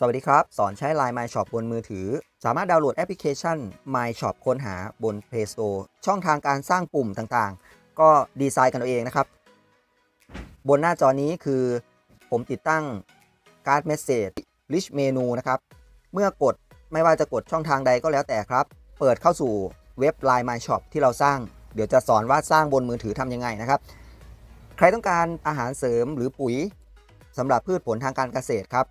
สวัสดีครับ สอนใช้ Line My Shop บนมือถือ สามารถดาวน์โหลดแอปพลิเคชัน My Shop ค้นหาบน Play Store ช่องทางการสร้างปุ่มต่างๆ ก็ดีไซน์กันเอาเองนะครับ บนหน้าจอนี้คือผมติดตั้งการ์ดเมสเซจ Rich Menu นะครับ เมื่อกดไม่ว่าจะกดช่องทางใดก็แล้วแต่ครับ เปิดเข้าสู่เว็บ Line My Shop ที่เราสร้าง เดี๋ยวจะสอนว่าสร้างบนมือถือทำยังไงนะครับ ใครต้องการอาหารเสริมหรือปุ๋ยสำหรับพืชผลทางการเกษตรครับ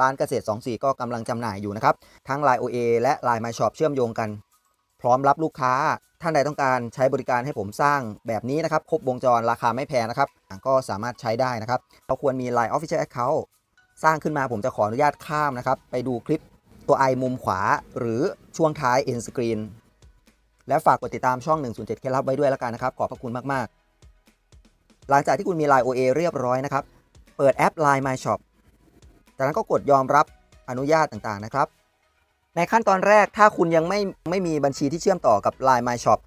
ร้านเกษตร 24 ก็กำลังจำหน่ายอยู่นะครับ ทั้ง Line OA และ Line My Shop เชื่อมโยงกัน พร้อมรับลูกค้าท่านใดต้องการใช้บริการให้ผมสร้างแบบนี้นะครับ ครบวงจรราคาไม่แพงนะครับ ก็สามารถใช้ได้นะครับเราควรมี Line Official Account สร้างขึ้นมาผมจะขออนุญาตข้ามนะครับ ไปดูคลิปตัวไอมุมขวาหรือช่วงท้าย End Screen และฝากกดติดตามช่อง 107 เคล็ดลับไว้ด้วยแล้วกันนะครับ ขอบพระคุณมาก ๆ หลังจากที่คุณมี Line OA เรียบร้อยนะครับ เปิดแอป Line My Shop จากนั้นก็กดยอมรับอนุญาตต่างๆนะครับ ในขั้นตอนแรกถ้าคุณยังไม่ไม่มีบัญชีที่เชื่อมต่อกับ Line My Shop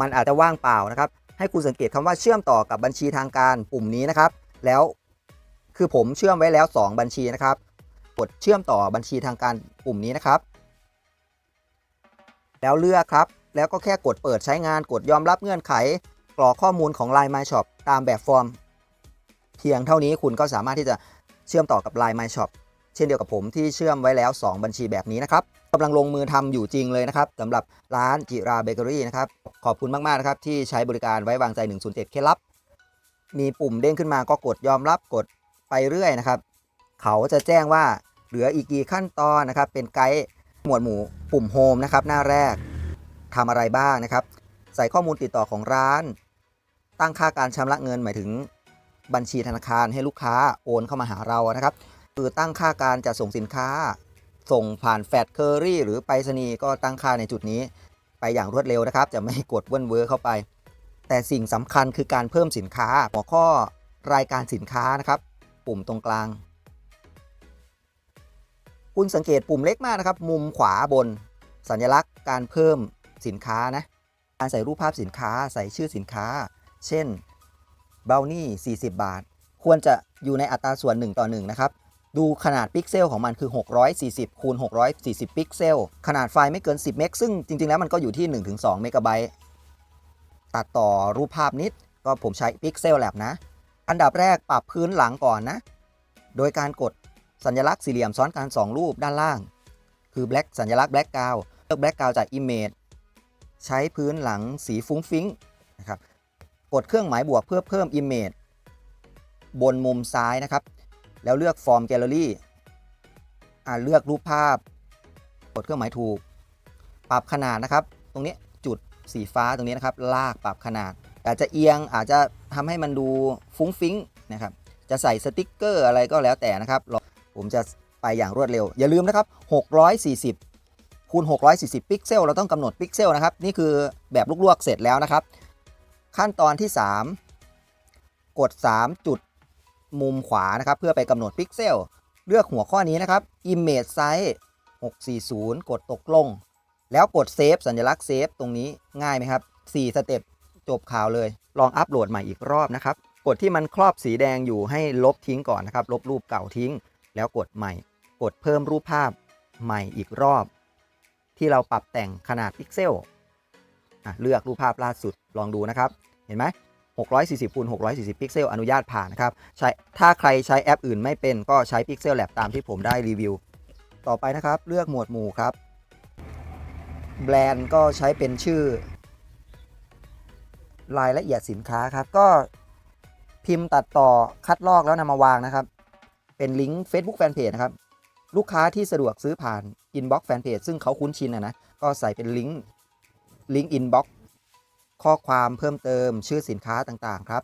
มันอาจจะว่างเปล่านะครับ ให้คุณสังเกตคำว่าเชื่อมต่อกับบัญชีทางการปุ่มนี้นะครับ แล้วคือผมเชื่อมไว้แล้ว 2 บัญชีนะครับ กดเชื่อมต่อบัญชีทางการปุ่มนี้นะครับ แล้วเลือกครับ แล้วก็แค่กดเปิดใช้งานกดยอมรับเงื่อนไข กรอกข้อมูลของ Line My Shop ตามแบบฟอร์ม เพียงเท่านี้คุณก็สามารถที่จะ เชื่อมต่อกับ Line My Shop เช่นเดียวกับผมที่เชื่อมไว้แล้ว 2 บัญชีแบบนี้นะครับกำลังลงมือทำอยู่จริงเลยนะครับสำหรับร้านจิราเบเกอรี่นะครับ ขอบคุณมากๆนะครับที่ใช้บริการไว้วางใจ 107 เคล็ดลับ มีปุ่มเด้งขึ้นมาก็กดยอมรับกดไปเรื่อยนะครับ เขาจะแจ้งว่าเหลืออีกกี่ขั้นตอนนะครับ เป็นไกด์หมวดหมู่ปุ่มโฮมนะครับ หน้าแรกทำอะไรบ้างนะครับ ใส่ข้อมูลติดต่อของร้าน ตั้งค่าการชำระเงินหมายถึง บัญชีธนาคารให้ลูกค้าโอนเข้ามาหาเรานะครับ คือตั้งค่าการจัดส่งสินค้า ส่งผ่านแฟดเคอรี่หรือไปรษณีย์ก็ตั้งค่าในจุดนี้ ไปอย่างรวดเร็วนะครับ จะไม่กดเวิ้นเวอร์เข้าไป แต่สิ่งสำคัญคือการเพิ่มสินค้า หัวข้อรายการสินค้านะครับ ปุ่มตรงกลาง คุณสังเกตปุ่มเล็กมากนะครับ มุมขวาบน สัญลักษณ์การเพิ่มสินค้านะการใส่รูปภาพสินค้าใส่ชื่อสินค้า เช่น บราวนี่40 บาท ควรจะอยู่ในอัตราส่วน 1 ต่อ 1 นะครับ ดูขนาดพิกเซลของมันคือ 640คูณ640 พิกเซล ขนาดไฟล์ไม่เกิน 10 เมกซึ่งจริง ๆ แล้วมันก็อยู่ที่ 1-2 เมกะไบต์ตัดต่อรูปภาพนิด ก็ผมใช้ Pixel Lab นะ อันดับแรกปรับพื้นหลังก่อนนะ โดยการกดสัญลักษณ์สี่เหลี่ยมซ้อนกัน 2 รูปด้านล่าง คือ black สัญลักษณ์ black g r o u n d เลือก black g r o u n d จาก image ใช้พื้นหลังสีฟุ้งฟิ้งนะครับ กดเครื่องหมายบวกเพื่อเพิ่ม Image บนมุมซ้ายนะครับ แล้วเลือก Form Gallery อ่าเลือกรูปภาพ กดเครื่องหมายถูก ปรับขนาดนะครับ ตรงนี้จุดสีฟ้าตรงนี้นะครับ ลากปรับขนาด อาจจะเอียงอาจจะทำให้มันดูฟุ้งฟิ้งนะครับ จะใส่สติกเกอร์อะไรก็แล้วแต่นะครับ ผมจะไปอย่างรวดเร็ว อย่าลืมนะครับ 640คูณ640 พิกเซล เราต้องกำหนดพิกเซลนะครับ นี่คือแบบลวกๆเสร็จแล้วนะครับ ขั้นตอนที่ 3 กด 3 จุดมุมขวานะครับ เพื่อไปกำหนดพิกเซล เลือกหัวข้อนี้นะครับ Image Size 640 กดตกลง แล้วกดเซฟสัญลักษณ์เซฟตรงนี้ง่ายไหมครับ 4 สเต็ปจบข่าวเลย ลองอัปโหลดใหม่อีกรอบนะครับ กดที่มันครอบสีแดงอยู่ให้ลบทิ้งก่อนนะครับ ลบรูปเก่าทิ้ง แล้วกดใหม่ กดเพิ่มรูปภาพใหม่อีกรอบ ที่เราปรับแต่งขนาดพิกเซล อะเลือกรูปภาพล่าสุดลองดูนะครับ เห็นไหม640คูณ640 พิกเซลอนุญาตผ่านนะครับใช้ถ้าใครใช้แอปอื่นไม่เป็นก็ใช้ Pixel Lab ตามที่ผมได้รีวิว ต่อไปนะครับเลือกหมวดหมู่ครับ แบรนด์ก็ใช้เป็นชื่อ รายละเอียดสินค้าครับก็พิมพ์ตัดต่อคัดลอกแล้วนำมาวางนะครับ เป็นลิงก์ Facebook Fanpage นะครับ ลูกค้าที่สะดวกซื้อผ่าน Inbox Fanpage ซึ่งเขาคุ้นชินนะนะก็ใส่เป็นลิงก์ ลิงก์ Inbox ข้อความเพิ่มเติมชื่อสินค้าต่างๆ ครับ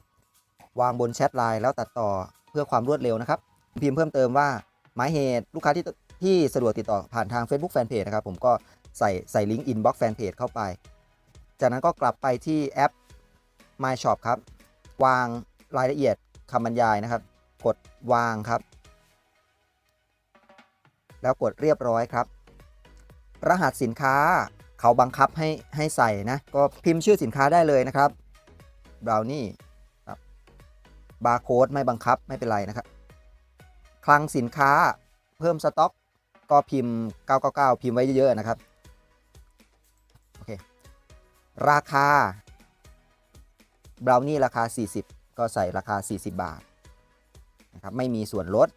วางบนแชทไลน์แล้วตัดต่อเพื่อความรวดเร็วนะครับ พิมพ์เพิ่มเติมว่าหมายเหตุลูกค้าที่ที่สะดวกติดต่อผ่านทาง Facebook Fanpage นะครับ ผมก็ใส่ใส่ลิงก์ Inbox Fanpage เข้าไป จากนั้นก็กลับไปที่แอป My Shop ครับ วางรายละเอียดคำบรรยายนะครับ กดวางครับ แล้วกดเรียบร้อยครับ รหัสสินค้า เขาบังคับให้ให้ใส่นะ ก็พิมพ์ชื่อสินค้าได้เลยนะครับบราวนี่ครับบาร์โค้ดไม่บังคับไม่เป็นไรนะครับ คลังสินค้าเพิ่มสต็อกก็พิมพ์ 999 พิมพ์ไว้เยอะๆนะครับโอเคราคาบราวนี่ราคา 40 ก็ใส่ราคา 40 บาทนะครับไม่มีส่วนลด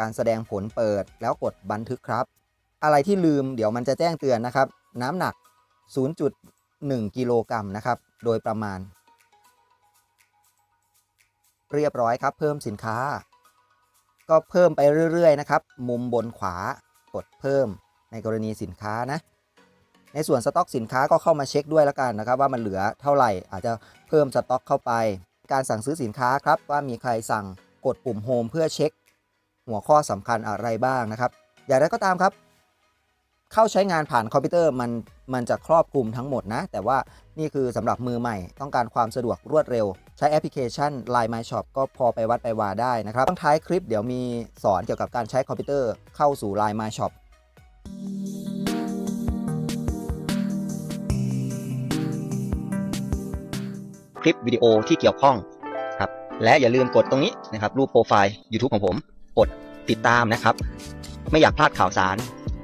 การแสดงผลเปิดแล้วกดบันทึกครับ อะไรที่ลืมเดี๋ยวมันจะแจ้งเตือนนะครับ น้ำหนัก 0.1 กิโลกรัมนะครับ โดยประมาณ เรียบร้อยครับ เพิ่มสินค้า ก็เพิ่มไปเรื่อย ๆ นะครับ มุมบนขวากดเพิ่มในกรณีสินค้านะ ในส่วนสต็อกสินค้าก็เข้ามาเช็คด้วยแล้วกันนะครับ ว่ามันเหลือเท่าไหร่ อาจจะเพิ่มสต็อกเข้าไป การสั่งซื้อสินค้าครับว่ามีใครสั่งกดปุ่มโฮมเพื่อเช็ค หัวข้อสำคัญอะไรบ้างนะครับ อย่างไรก็ตามครับ เข้าใช้งานผ่านคอมพิวเตอร์มันมันจะครอบคลุมทั้งหมดนะ แต่ว่านี่คือสำหรับมือใหม่ ต้องการความสะดวกรวดเร็ว ใช้แอปพลิเคชัน Line My Shop ก็พอไปวัดไปวาได้นะครับต้องท้ายคลิปเดี๋ยวมีสอนเกี่ยวกับการใช้คอมพิวเตอร์เข้าสู่ Line My Shop คลิปวิดีโอที่เกี่ยวข้องครับและอย่าลืมกดตรงนี้นะครับรูปโปรไฟล์ YouTube ของผม กดติดตามนะครับ ไม่อยากพลาดข่าวสาร